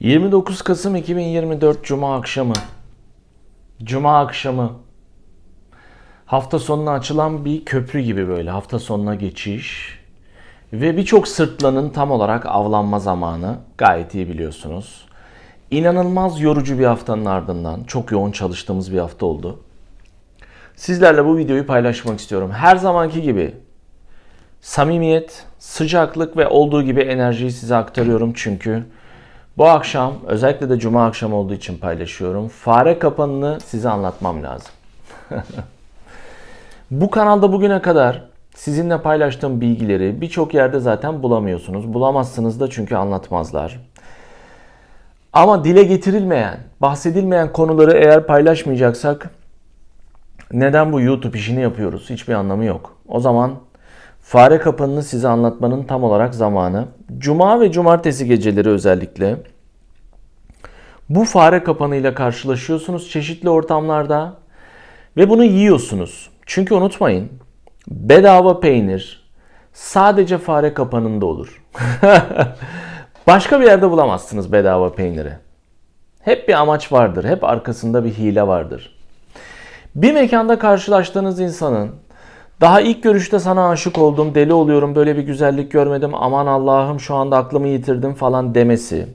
29 Kasım 2024 Cuma akşamı. Cuma akşamı. Hafta sonuna açılan bir köprü gibi böyle hafta sonuna geçiş. Ve birçok sırtlanın tam olarak avlanma zamanı. Gayet iyi biliyorsunuz. İnanılmaz yorucu bir haftanın ardından çok yoğun çalıştığımız bir hafta oldu. Sizlerle bu videoyu paylaşmak istiyorum. Her zamanki gibi samimiyet, sıcaklık ve olduğu gibi enerjiyi size aktarıyorum çünkü bu akşam özellikle de cuma akşamı olduğu için paylaşıyorum. Fare kapanını size anlatmam lazım. bu kanalda bugüne kadar sizinle paylaştığım bilgileri birçok yerde zaten bulamıyorsunuz. Bulamazsınız da çünkü anlatmazlar. Ama dile getirilmeyen, bahsedilmeyen konuları eğer paylaşmayacaksak neden bu YouTube işini yapıyoruz? Hiçbir anlamı yok. O zaman fare kapanını size anlatmanın tam olarak zamanı. Cuma ve cumartesi geceleri özellikle bu fare kapanıyla karşılaşıyorsunuz çeşitli ortamlarda ve bunu yiyorsunuz. Çünkü unutmayın bedava peynir sadece fare kapanında olur. Başka bir yerde bulamazsınız bedava peyniri. Hep bir amaç vardır, hep arkasında bir hile vardır. Bir mekanda karşılaştığınız insanın daha ilk görüşte sana aşık oldum, deli oluyorum, böyle bir güzellik görmedim, aman Allah'ım şu anda aklımı yitirdim falan demesi.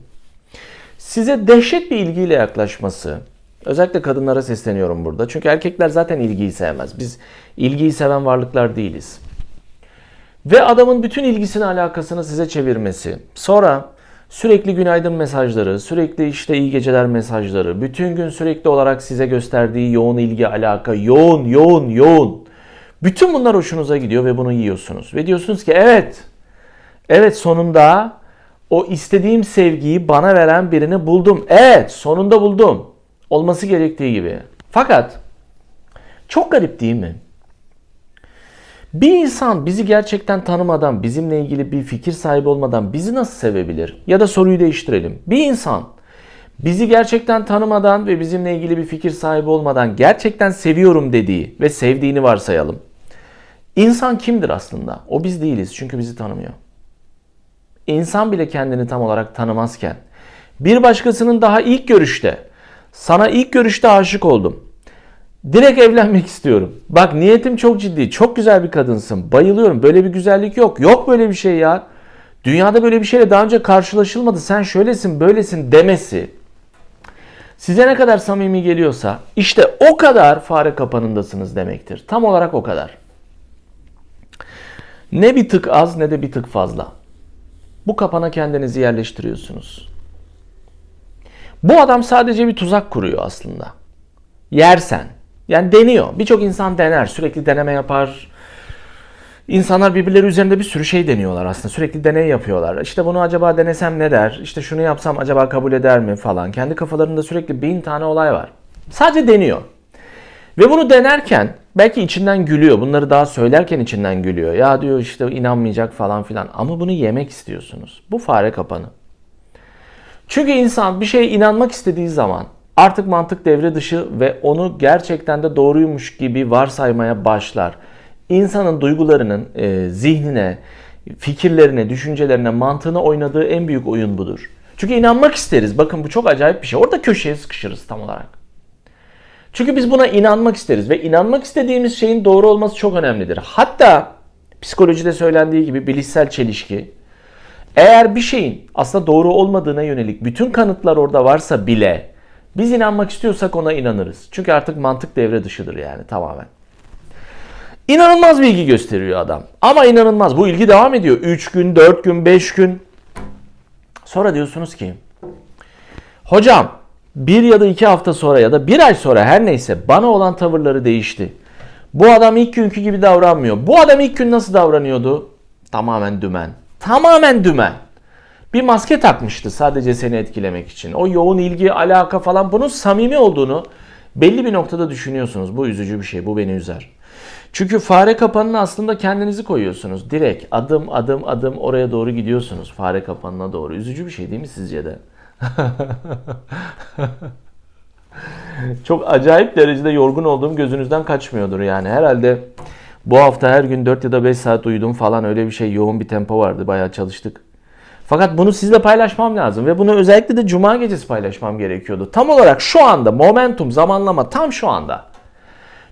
Size dehşet bir ilgiyle yaklaşması. Özellikle kadınlara sesleniyorum burada. Çünkü erkekler zaten ilgiyi sevmez. Biz ilgiyi seven varlıklar değiliz. Ve adamın bütün ilgisini alakasını size çevirmesi. Sonra sürekli günaydın mesajları, sürekli işte iyi geceler mesajları, bütün gün sürekli olarak size gösterdiği yoğun ilgi, alaka, yoğun, yoğun, yoğun. Bütün bunlar hoşunuza gidiyor ve bunu yiyorsunuz. Ve diyorsunuz ki evet, evet sonunda o istediğim sevgiyi bana veren birini buldum. Evet sonunda buldum. Olması gerektiği gibi. Fakat çok garip değil mi? Bir insan bizi gerçekten tanımadan, bizimle ilgili bir fikir sahibi olmadan bizi nasıl sevebilir? Ya da soruyu değiştirelim. Bir insan bizi gerçekten tanımadan ve bizimle ilgili bir fikir sahibi olmadan gerçekten seviyorum dediği ve sevdiğini varsayalım. İnsan kimdir aslında? O biz değiliz çünkü bizi tanımıyor. İnsan bile kendini tam olarak tanımazken bir başkasının daha ilk görüşte sana ilk görüşte aşık oldum. Direkt evlenmek istiyorum. Bak niyetim çok ciddi. Çok güzel bir kadınsın. Bayılıyorum. Böyle bir güzellik yok. Yok böyle bir şey ya. Dünyada böyle bir şeyle daha önce karşılaşılmadı. Sen şöylesin, böylesin demesi. Size ne kadar samimi geliyorsa işte o kadar fare kapanındasınız demektir. Tam olarak o kadar. Ne bir tık az ne de bir tık fazla. Bu kapana kendinizi yerleştiriyorsunuz. Bu adam sadece bir tuzak kuruyor aslında. Yersen. Yani deniyor. Birçok insan dener. Sürekli deneme yapar. İnsanlar birbirleri üzerinde bir sürü şey deniyorlar aslında. Sürekli deney yapıyorlar. İşte bunu acaba denesem ne der? İşte şunu yapsam acaba kabul eder mi falan. Kendi kafalarında sürekli bin tane olay var. Sadece deniyor. Ve bunu denerken belki içinden gülüyor. Bunları daha söylerken içinden gülüyor. Ya diyor işte inanmayacak falan filan. Ama bunu yemek istiyorsunuz. Bu fare kapanı. Çünkü insan bir şeye inanmak istediği zaman artık mantık devre dışı ve onu gerçekten de doğruymuş gibi varsaymaya başlar. İnsanın duygularının e, zihnine, fikirlerine, düşüncelerine, mantığına oynadığı en büyük oyun budur. Çünkü inanmak isteriz. Bakın bu çok acayip bir şey. Orada köşeye sıkışırız tam olarak. Çünkü biz buna inanmak isteriz ve inanmak istediğimiz şeyin doğru olması çok önemlidir. Hatta psikolojide söylendiği gibi bilişsel çelişki eğer bir şeyin aslında doğru olmadığına yönelik bütün kanıtlar orada varsa bile biz inanmak istiyorsak ona inanırız. Çünkü artık mantık devre dışıdır yani tamamen. İnanılmaz bir ilgi gösteriyor adam. Ama inanılmaz. Bu ilgi devam ediyor. 3 gün, 4 gün, 5 gün. Sonra diyorsunuz ki hocam bir ya da iki hafta sonra ya da bir ay sonra her neyse bana olan tavırları değişti. Bu adam ilk günkü gibi davranmıyor. Bu adam ilk gün nasıl davranıyordu? Tamamen dümen. Tamamen dümen. Bir maske takmıştı sadece seni etkilemek için. O yoğun ilgi, alaka falan bunun samimi olduğunu belli bir noktada düşünüyorsunuz. Bu üzücü bir şey. Bu beni üzer. Çünkü fare kapanına aslında kendinizi koyuyorsunuz. Direkt adım adım adım oraya doğru gidiyorsunuz. Fare kapanına doğru. Üzücü bir şey değil mi sizce de? Çok acayip derecede yorgun olduğum gözünüzden kaçmıyordur yani. Herhalde bu hafta her gün 4 ya da 5 saat uyudum falan öyle bir şey yoğun bir tempo vardı. Bayağı çalıştık. Fakat bunu sizle paylaşmam lazım ve bunu özellikle de cuma gecesi paylaşmam gerekiyordu. Tam olarak şu anda momentum, zamanlama tam şu anda.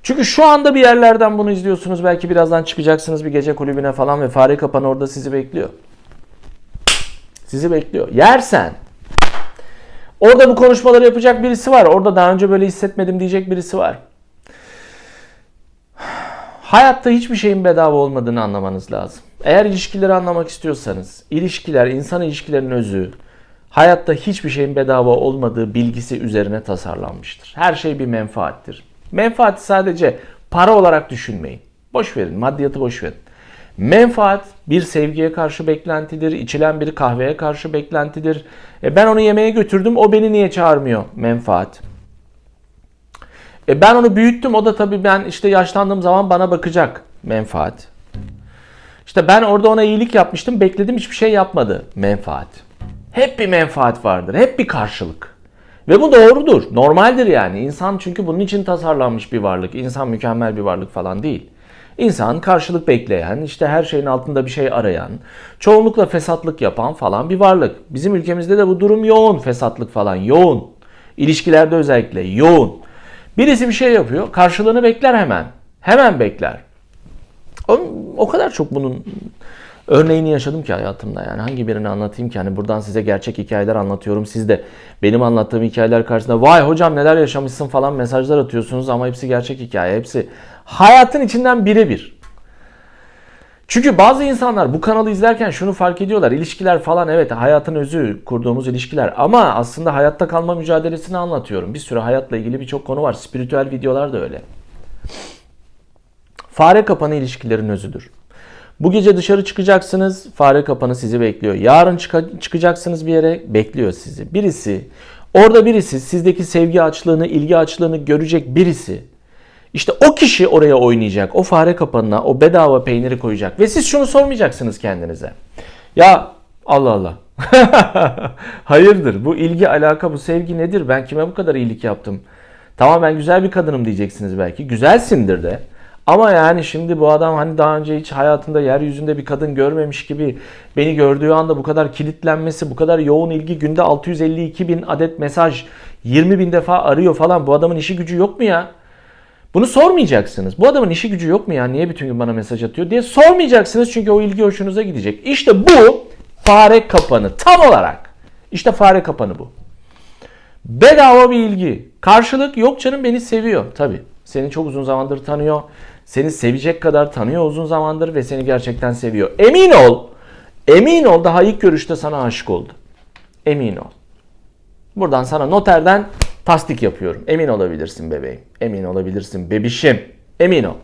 Çünkü şu anda bir yerlerden bunu izliyorsunuz. Belki birazdan çıkacaksınız bir gece kulübüne falan ve fare kapanı orada sizi bekliyor. Sizi bekliyor. Yersen orada bu konuşmaları yapacak birisi var. Orada daha önce böyle hissetmedim diyecek birisi var. Hayatta hiçbir şeyin bedava olmadığını anlamanız lazım. Eğer ilişkileri anlamak istiyorsanız, ilişkiler, insan ilişkilerinin özü, hayatta hiçbir şeyin bedava olmadığı bilgisi üzerine tasarlanmıştır. Her şey bir menfaattir. Menfaati sadece para olarak düşünmeyin. Boş verin, maddiyatı boş verin. Menfaat bir sevgiye karşı beklentidir, içilen bir kahveye karşı beklentidir. E ben onu yemeğe götürdüm, o beni niye çağırmıyor? Menfaat. E ben onu büyüttüm, o da tabii ben işte yaşlandığım zaman bana bakacak. Menfaat. İşte ben orada ona iyilik yapmıştım, bekledim hiçbir şey yapmadı. Menfaat. Hep bir menfaat vardır, hep bir karşılık. Ve bu doğrudur, normaldir yani. İnsan çünkü bunun için tasarlanmış bir varlık. İnsan mükemmel bir varlık falan değil. İnsan karşılık bekleyen, işte her şeyin altında bir şey arayan, çoğunlukla fesatlık yapan falan bir varlık. Bizim ülkemizde de bu durum yoğun fesatlık falan, yoğun. İlişkilerde özellikle yoğun. Birisi bir şey yapıyor, karşılığını bekler hemen. Hemen bekler. O, o kadar çok bunun örneğini yaşadım ki hayatımda yani hangi birini anlatayım ki hani buradan size gerçek hikayeler anlatıyorum siz de benim anlattığım hikayeler karşısında vay hocam neler yaşamışsın falan mesajlar atıyorsunuz ama hepsi gerçek hikaye hepsi hayatın içinden birebir. Çünkü bazı insanlar bu kanalı izlerken şunu fark ediyorlar. İlişkiler falan evet hayatın özü kurduğumuz ilişkiler ama aslında hayatta kalma mücadelesini anlatıyorum. Bir sürü hayatla ilgili birçok konu var. Spiritüel videolar da öyle. Fare kapanı ilişkilerin özüdür. Bu gece dışarı çıkacaksınız, fare kapanı sizi bekliyor. Yarın çıka- çıkacaksınız bir yere, bekliyor sizi. Birisi, orada birisi sizdeki sevgi açlığını, ilgi açlığını görecek birisi. İşte o kişi oraya oynayacak. O fare kapanına o bedava peyniri koyacak. Ve siz şunu sormayacaksınız kendinize. Ya Allah Allah. Hayırdır bu ilgi alaka bu sevgi nedir? Ben kime bu kadar iyilik yaptım? Tamam ben güzel bir kadınım diyeceksiniz belki. Güzelsindir de. Ama yani şimdi bu adam hani daha önce hiç hayatında yeryüzünde bir kadın görmemiş gibi beni gördüğü anda bu kadar kilitlenmesi, bu kadar yoğun ilgi günde 652 bin adet mesaj 20 bin defa arıyor falan bu adamın işi gücü yok mu ya? Bunu sormayacaksınız. Bu adamın işi gücü yok mu ya? Niye bütün gün bana mesaj atıyor diye sormayacaksınız çünkü o ilgi hoşunuza gidecek. İşte bu fare kapanı tam olarak. İşte fare kapanı bu. Bedava bir ilgi. Karşılık yok canım beni seviyor. Tabii. Seni çok uzun zamandır tanıyor. Seni sevecek kadar tanıyor uzun zamandır ve seni gerçekten seviyor. Emin ol. Emin ol daha ilk görüşte sana aşık oldu. Emin ol. Buradan sana noterden tasdik yapıyorum. Emin olabilirsin bebeğim. Emin olabilirsin bebişim. Emin ol.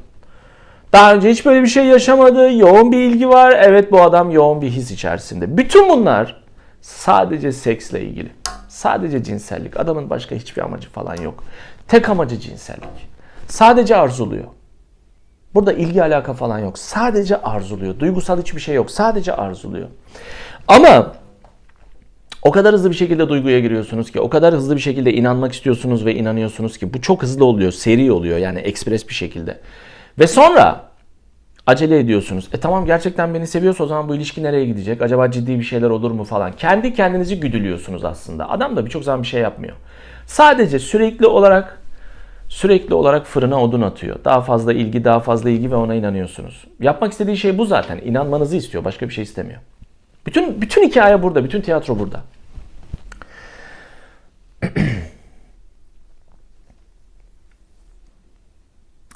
Daha önce hiç böyle bir şey yaşamadı. Yoğun bir ilgi var. Evet bu adam yoğun bir his içerisinde. Bütün bunlar sadece seksle ilgili. Sadece cinsellik. Adamın başka hiçbir amacı falan yok. Tek amacı cinsellik. Sadece arzuluyor. Burada ilgi alaka falan yok. Sadece arzuluyor. Duygusal hiçbir şey yok. Sadece arzuluyor. Ama o kadar hızlı bir şekilde duyguya giriyorsunuz ki, o kadar hızlı bir şekilde inanmak istiyorsunuz ve inanıyorsunuz ki bu çok hızlı oluyor, seri oluyor yani ekspres bir şekilde. Ve sonra acele ediyorsunuz. E tamam gerçekten beni seviyorsa o zaman bu ilişki nereye gidecek? Acaba ciddi bir şeyler olur mu falan. Kendi kendinizi güdülüyorsunuz aslında. Adam da birçok zaman bir şey yapmıyor. Sadece sürekli olarak sürekli olarak fırına odun atıyor. Daha fazla ilgi, daha fazla ilgi ve ona inanıyorsunuz. Yapmak istediği şey bu zaten. İnanmanızı istiyor. Başka bir şey istemiyor. Bütün bütün hikaye burada, bütün tiyatro burada.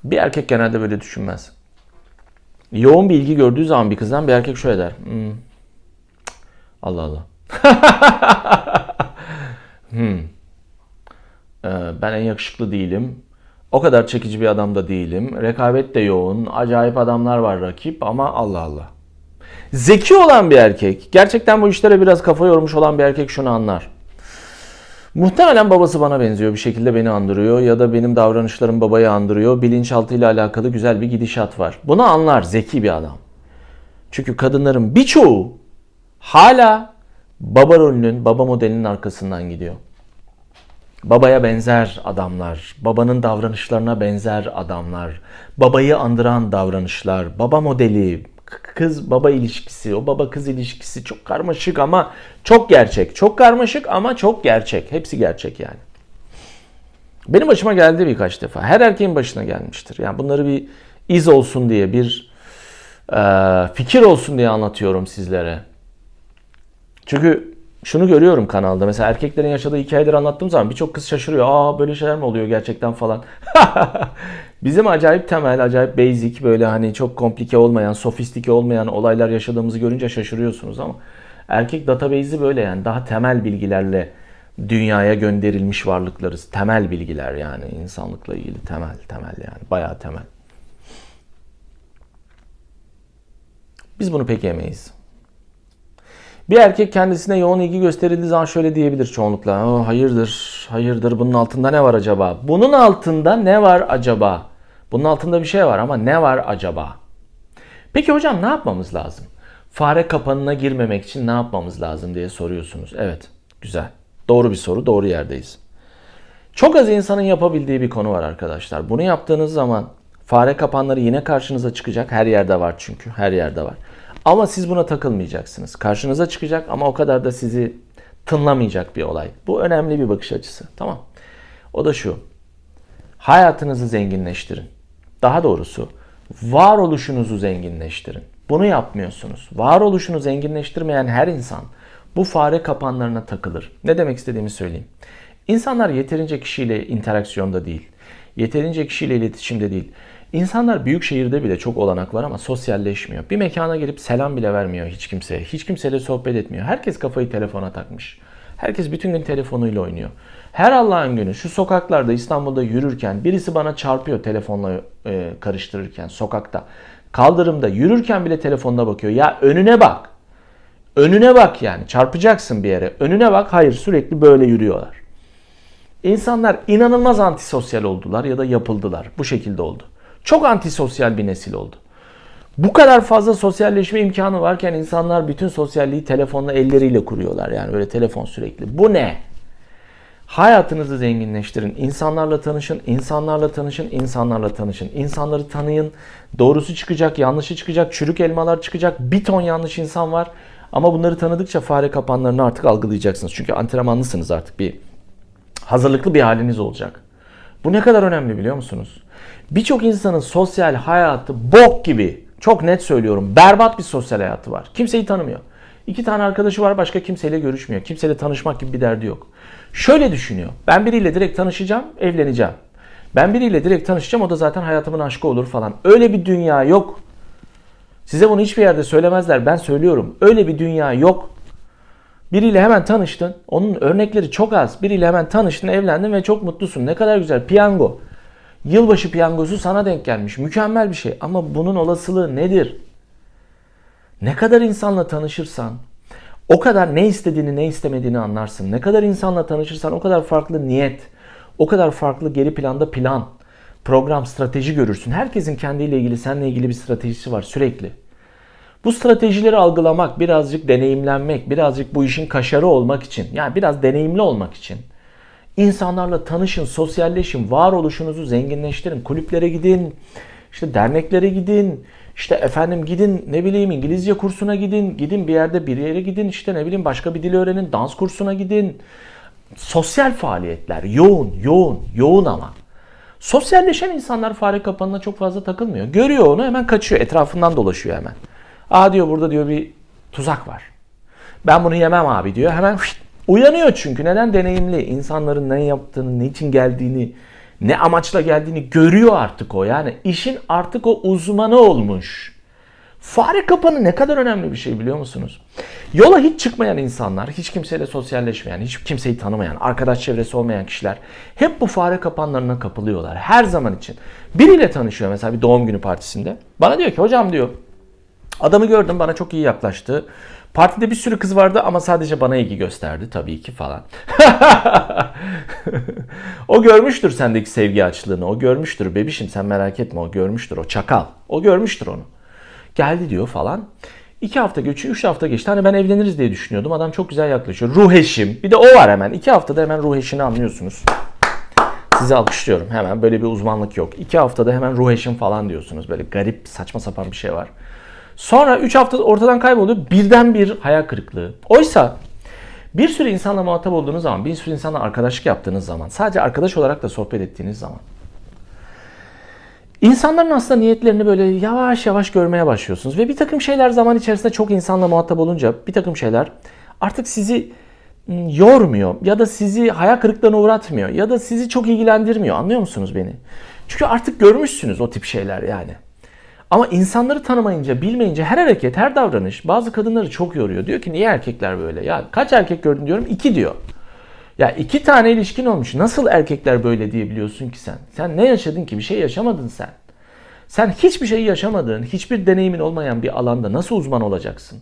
bir erkek genelde böyle düşünmez. Yoğun bir ilgi gördüğü zaman bir kızdan bir erkek şöyle der. Hmm. Allah Allah. hmm. Ee, ben en yakışıklı değilim. O kadar çekici bir adam da değilim. Rekabet de yoğun. Acayip adamlar var rakip ama Allah Allah. Zeki olan bir erkek, gerçekten bu işlere biraz kafa yormuş olan bir erkek şunu anlar. Muhtemelen babası bana benziyor bir şekilde beni andırıyor ya da benim davranışlarım babayı andırıyor. Bilinçaltıyla alakalı güzel bir gidişat var. Bunu anlar zeki bir adam. Çünkü kadınların birçoğu hala baba rolünün, baba modelinin arkasından gidiyor. Babaya benzer adamlar, babanın davranışlarına benzer adamlar, babayı andıran davranışlar, baba modeli, kız baba ilişkisi, o baba kız ilişkisi çok karmaşık ama çok gerçek. Çok karmaşık ama çok gerçek. Hepsi gerçek yani. Benim başıma geldi birkaç defa. Her erkeğin başına gelmiştir. Yani bunları bir iz olsun diye, bir e, fikir olsun diye anlatıyorum sizlere. Çünkü şunu görüyorum kanalda. Mesela erkeklerin yaşadığı hikayeleri anlattığım zaman birçok kız şaşırıyor. Aa böyle şeyler mi oluyor gerçekten falan. Bizim acayip temel, acayip basic böyle hani çok komplike olmayan, sofistike olmayan olaylar yaşadığımızı görünce şaşırıyorsunuz ama erkek database'i böyle yani daha temel bilgilerle dünyaya gönderilmiş varlıklarız. Temel bilgiler yani insanlıkla ilgili temel, temel yani bayağı temel. Biz bunu pek yemeyiz. Bir erkek kendisine yoğun ilgi gösterildiği zaman şöyle diyebilir çoğunlukla. Hayırdır, hayırdır bunun altında ne var acaba? Bunun altında ne var acaba? Bunun altında bir şey var ama ne var acaba? Peki hocam ne yapmamız lazım? Fare kapanına girmemek için ne yapmamız lazım diye soruyorsunuz. Evet, güzel. Doğru bir soru, doğru yerdeyiz. Çok az insanın yapabildiği bir konu var arkadaşlar. Bunu yaptığınız zaman fare kapanları yine karşınıza çıkacak. Her yerde var çünkü, her yerde var. Ama siz buna takılmayacaksınız. Karşınıza çıkacak ama o kadar da sizi tınlamayacak bir olay. Bu önemli bir bakış açısı. Tamam. O da şu. Hayatınızı zenginleştirin. Daha doğrusu varoluşunuzu zenginleştirin. Bunu yapmıyorsunuz. Varoluşunu zenginleştirmeyen her insan bu fare kapanlarına takılır. Ne demek istediğimi söyleyeyim. İnsanlar yeterince kişiyle interaksiyonda değil. Yeterince kişiyle iletişimde değil. İnsanlar büyük şehirde bile çok olanak var ama sosyalleşmiyor. Bir mekana gelip selam bile vermiyor hiç kimseye. Hiç kimseyle sohbet etmiyor. Herkes kafayı telefona takmış. Herkes bütün gün telefonuyla oynuyor. Her Allah'ın günü şu sokaklarda İstanbul'da yürürken birisi bana çarpıyor telefonla e, karıştırırken sokakta. Kaldırımda yürürken bile telefonuna bakıyor. Ya önüne bak. Önüne bak yani çarpacaksın bir yere. Önüne bak hayır sürekli böyle yürüyorlar. İnsanlar inanılmaz antisosyal oldular ya da yapıldılar. Bu şekilde oldu. Çok antisosyal bir nesil oldu. Bu kadar fazla sosyalleşme imkanı varken insanlar bütün sosyalliği telefonla elleriyle kuruyorlar. Yani böyle telefon sürekli. Bu ne? Hayatınızı zenginleştirin. İnsanlarla tanışın, insanlarla tanışın, insanlarla tanışın. İnsanları tanıyın. Doğrusu çıkacak, yanlışı çıkacak, çürük elmalar çıkacak. Bir ton yanlış insan var. Ama bunları tanıdıkça fare kapanlarını artık algılayacaksınız. Çünkü antrenmanlısınız artık bir hazırlıklı bir haliniz olacak. Bu ne kadar önemli biliyor musunuz? Birçok insanın sosyal hayatı bok gibi. Çok net söylüyorum. Berbat bir sosyal hayatı var. Kimseyi tanımıyor. İki tane arkadaşı var başka kimseyle görüşmüyor. Kimseyle tanışmak gibi bir derdi yok. Şöyle düşünüyor. Ben biriyle direkt tanışacağım, evleneceğim. Ben biriyle direkt tanışacağım o da zaten hayatımın aşkı olur falan. Öyle bir dünya yok. Size bunu hiçbir yerde söylemezler. Ben söylüyorum. Öyle bir dünya yok. Biriyle hemen tanıştın. Onun örnekleri çok az. Biriyle hemen tanıştın, evlendin ve çok mutlusun. Ne kadar güzel. Piyango. Yılbaşı piyangosu sana denk gelmiş. Mükemmel bir şey. Ama bunun olasılığı nedir? Ne kadar insanla tanışırsan o kadar ne istediğini ne istemediğini anlarsın. Ne kadar insanla tanışırsan o kadar farklı niyet, o kadar farklı geri planda plan, program, strateji görürsün. Herkesin kendiyle ilgili, seninle ilgili bir stratejisi var sürekli. Bu stratejileri algılamak, birazcık deneyimlenmek, birazcık bu işin kaşarı olmak için, yani biraz deneyimli olmak için insanlarla tanışın, sosyalleşin, varoluşunuzu zenginleştirin. Kulüplere gidin, işte derneklere gidin, işte efendim gidin ne bileyim İngilizce kursuna gidin, gidin bir yerde bir yere gidin, işte ne bileyim başka bir dil öğrenin, dans kursuna gidin. Sosyal faaliyetler yoğun, yoğun, yoğun ama. Sosyalleşen insanlar fare kapanına çok fazla takılmıyor. Görüyor onu hemen kaçıyor, etrafından dolaşıyor hemen. Aa diyor burada diyor bir tuzak var. Ben bunu yemem abi diyor. Hemen uyanıyor çünkü. Neden? Deneyimli. İnsanların ne yaptığını, ne için geldiğini, ne amaçla geldiğini görüyor artık o. Yani işin artık o uzmanı olmuş. Fare kapanı ne kadar önemli bir şey biliyor musunuz? Yola hiç çıkmayan insanlar, hiç kimseyle sosyalleşmeyen, hiç kimseyi tanımayan, arkadaş çevresi olmayan kişiler hep bu fare kapanlarına kapılıyorlar. Her zaman için. Biriyle tanışıyor mesela bir doğum günü partisinde. Bana diyor ki hocam diyor Adamı gördüm bana çok iyi yaklaştı. Partide bir sürü kız vardı ama sadece bana ilgi gösterdi tabii ki falan. o görmüştür sendeki sevgi açlığını. O görmüştür bebişim sen merak etme o görmüştür o çakal. O görmüştür onu. Geldi diyor falan. İki hafta geçiyor, üç hafta geçti. Hani ben evleniriz diye düşünüyordum. Adam çok güzel yaklaşıyor. Ruh eşim. Bir de o var hemen. İki haftada hemen ruh eşini anlıyorsunuz. Sizi alkışlıyorum hemen. Böyle bir uzmanlık yok. İki haftada hemen ruh eşim falan diyorsunuz. Böyle garip, saçma sapan bir şey var. Sonra 3 hafta ortadan kayboluyor. Birden bir hayal kırıklığı. Oysa bir sürü insanla muhatap olduğunuz zaman, bir sürü insanla arkadaşlık yaptığınız zaman, sadece arkadaş olarak da sohbet ettiğiniz zaman İnsanların aslında niyetlerini böyle yavaş yavaş görmeye başlıyorsunuz. Ve bir takım şeyler zaman içerisinde çok insanla muhatap olunca bir takım şeyler artık sizi ım, yormuyor ya da sizi hayal kırıklığına uğratmıyor ya da sizi çok ilgilendirmiyor. Anlıyor musunuz beni? Çünkü artık görmüşsünüz o tip şeyler yani. Ama insanları tanımayınca, bilmeyince her hareket, her davranış bazı kadınları çok yoruyor. Diyor ki niye erkekler böyle? Ya kaç erkek gördün diyorum? iki diyor. Ya iki tane ilişkin olmuş. Nasıl erkekler böyle diyebiliyorsun ki sen? Sen ne yaşadın ki? Bir şey yaşamadın sen. Sen hiçbir şey yaşamadığın, hiçbir deneyimin olmayan bir alanda nasıl uzman olacaksın?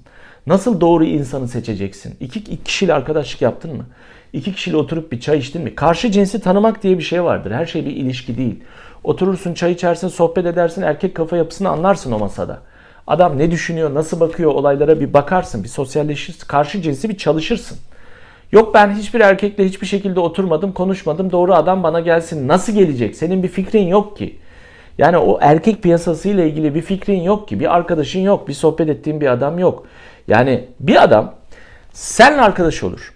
Nasıl doğru insanı seçeceksin? İki, iki kişiyle arkadaşlık yaptın mı? İki kişiyle oturup bir çay içtin mi? Karşı cinsi tanımak diye bir şey vardır. Her şey bir ilişki değil. Oturursun, çay içersin, sohbet edersin, erkek kafa yapısını anlarsın o masada. Adam ne düşünüyor, nasıl bakıyor olaylara bir bakarsın, bir sosyalleşirsin, karşı cinsi bir çalışırsın. Yok ben hiçbir erkekle hiçbir şekilde oturmadım, konuşmadım. Doğru adam bana gelsin. Nasıl gelecek? Senin bir fikrin yok ki. Yani o erkek piyasasıyla ilgili bir fikrin yok ki. Bir arkadaşın yok. Bir sohbet ettiğin bir adam yok. Yani bir adam seninle arkadaş olur.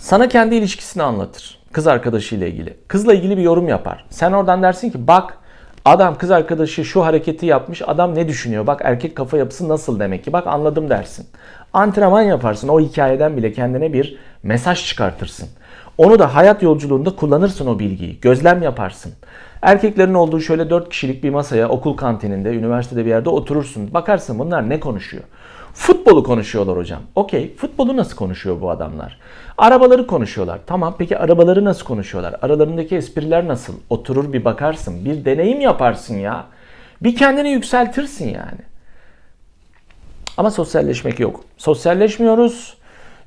Sana kendi ilişkisini anlatır. Kız arkadaşıyla ilgili. Kızla ilgili bir yorum yapar. Sen oradan dersin ki bak adam kız arkadaşı şu hareketi yapmış. Adam ne düşünüyor? Bak erkek kafa yapısı nasıl demek ki? Bak anladım dersin. Antrenman yaparsın. O hikayeden bile kendine bir mesaj çıkartırsın. Onu da hayat yolculuğunda kullanırsın o bilgiyi. Gözlem yaparsın. Erkeklerin olduğu şöyle 4 kişilik bir masaya okul kantininde, üniversitede bir yerde oturursun. Bakarsın bunlar ne konuşuyor? Futbolu konuşuyorlar hocam. Okey, futbolu nasıl konuşuyor bu adamlar? Arabaları konuşuyorlar. Tamam, peki arabaları nasıl konuşuyorlar? Aralarındaki espriler nasıl? Oturur bir bakarsın, bir deneyim yaparsın ya. Bir kendini yükseltirsin yani. Ama sosyalleşmek yok. Sosyalleşmiyoruz.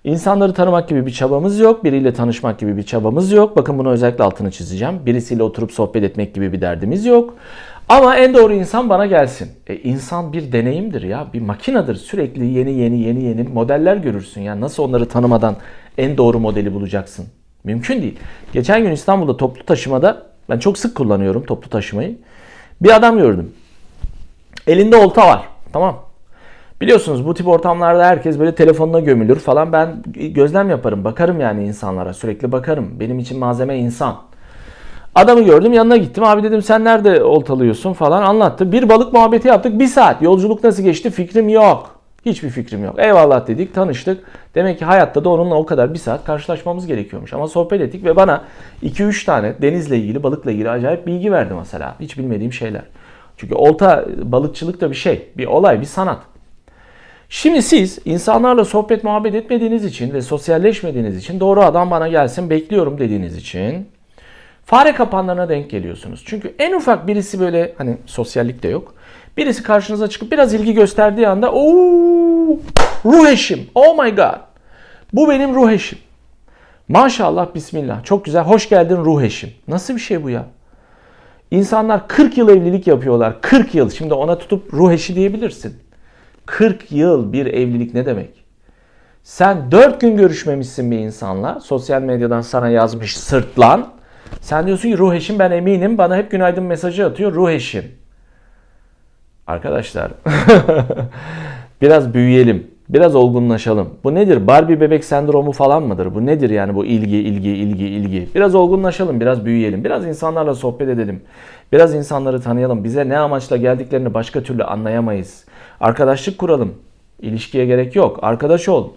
İnsanları tanımak gibi bir çabamız yok. Biriyle tanışmak gibi bir çabamız yok. Bakın bunu özellikle altını çizeceğim. Birisiyle oturup sohbet etmek gibi bir derdimiz yok. Ama en doğru insan bana gelsin. E, insan bir deneyimdir ya. Bir makinedir. Sürekli yeni yeni yeni yeni modeller görürsün. Ya nasıl onları tanımadan en doğru modeli bulacaksın? Mümkün değil. Geçen gün İstanbul'da toplu taşımada ben çok sık kullanıyorum toplu taşımayı. Bir adam gördüm. Elinde olta var. Tamam. Biliyorsunuz bu tip ortamlarda herkes böyle telefonuna gömülür falan. Ben gözlem yaparım. Bakarım yani insanlara. Sürekli bakarım. Benim için malzeme insan. Adamı gördüm yanına gittim. Abi dedim sen nerede oltalıyorsun falan anlattı. Bir balık muhabbeti yaptık. Bir saat. Yolculuk nasıl geçti fikrim yok. Hiçbir fikrim yok. Eyvallah dedik tanıştık. Demek ki hayatta da onunla o kadar bir saat karşılaşmamız gerekiyormuş. Ama sohbet ettik ve bana 2-3 tane denizle ilgili balıkla ilgili acayip bilgi verdi mesela. Hiç bilmediğim şeyler. Çünkü olta balıkçılık da bir şey. Bir olay, bir sanat. Şimdi siz insanlarla sohbet muhabbet etmediğiniz için ve sosyalleşmediğiniz için doğru adam bana gelsin bekliyorum dediğiniz için fare kapanlarına denk geliyorsunuz. Çünkü en ufak birisi böyle hani sosyallik de yok. Birisi karşınıza çıkıp biraz ilgi gösterdiği anda ooo ruh eşim oh my god bu benim ruh eşim. Maşallah bismillah çok güzel hoş geldin ruh eşim. Nasıl bir şey bu ya? İnsanlar 40 yıl evlilik yapıyorlar. 40 yıl. Şimdi ona tutup ruh eşi diyebilirsin. 40 yıl bir evlilik ne demek? Sen 4 gün görüşmemişsin bir insanla. Sosyal medyadan sana yazmış sırtlan. Sen diyorsun ki ruh eşim ben eminim. Bana hep günaydın mesajı atıyor ruh eşim. Arkadaşlar biraz büyüyelim. Biraz olgunlaşalım. Bu nedir? Barbie bebek sendromu falan mıdır? Bu nedir yani bu ilgi, ilgi, ilgi, ilgi? Biraz olgunlaşalım, biraz büyüyelim. Biraz insanlarla sohbet edelim. Biraz insanları tanıyalım. Bize ne amaçla geldiklerini başka türlü anlayamayız. Arkadaşlık kuralım. İlişkiye gerek yok. Arkadaş ol.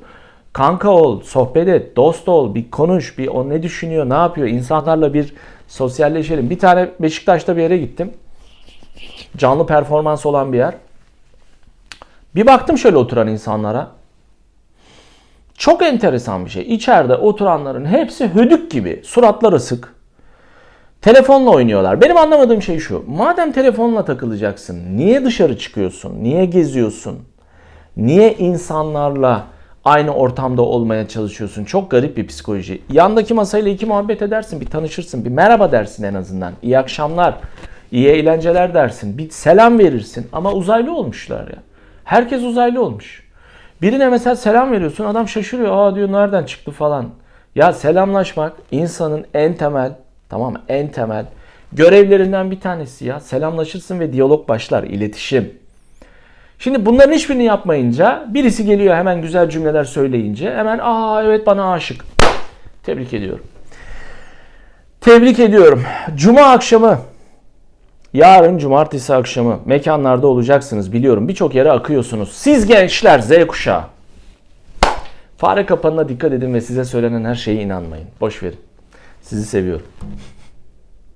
Kanka ol, sohbet et, dost ol, bir konuş, bir o ne düşünüyor, ne yapıyor, insanlarla bir sosyalleşelim. Bir tane Beşiktaş'ta bir yere gittim. Canlı performans olan bir yer. Bir baktım şöyle oturan insanlara. Çok enteresan bir şey. İçeride oturanların hepsi hödük gibi. Suratları sık. Telefonla oynuyorlar. Benim anlamadığım şey şu. Madem telefonla takılacaksın, niye dışarı çıkıyorsun? Niye geziyorsun? Niye insanlarla aynı ortamda olmaya çalışıyorsun? Çok garip bir psikoloji. Yandaki masayla iki muhabbet edersin, bir tanışırsın, bir merhaba dersin en azından. İyi akşamlar, iyi eğlenceler dersin, bir selam verirsin. Ama uzaylı olmuşlar ya. Herkes uzaylı olmuş. Birine mesela selam veriyorsun, adam şaşırıyor. Aa diyor nereden çıktı falan. Ya selamlaşmak insanın en temel Tamam mı? En temel görevlerinden bir tanesi ya. Selamlaşırsın ve diyalog başlar, iletişim. Şimdi bunların hiçbirini yapmayınca birisi geliyor hemen güzel cümleler söyleyince hemen aa evet bana aşık. Tebrik ediyorum. Tebrik ediyorum. Cuma akşamı Yarın cumartesi akşamı mekanlarda olacaksınız biliyorum. Birçok yere akıyorsunuz. Siz gençler Z kuşağı. Fare kapanına dikkat edin ve size söylenen her şeye inanmayın. Boş verin. Sizi seviyorum.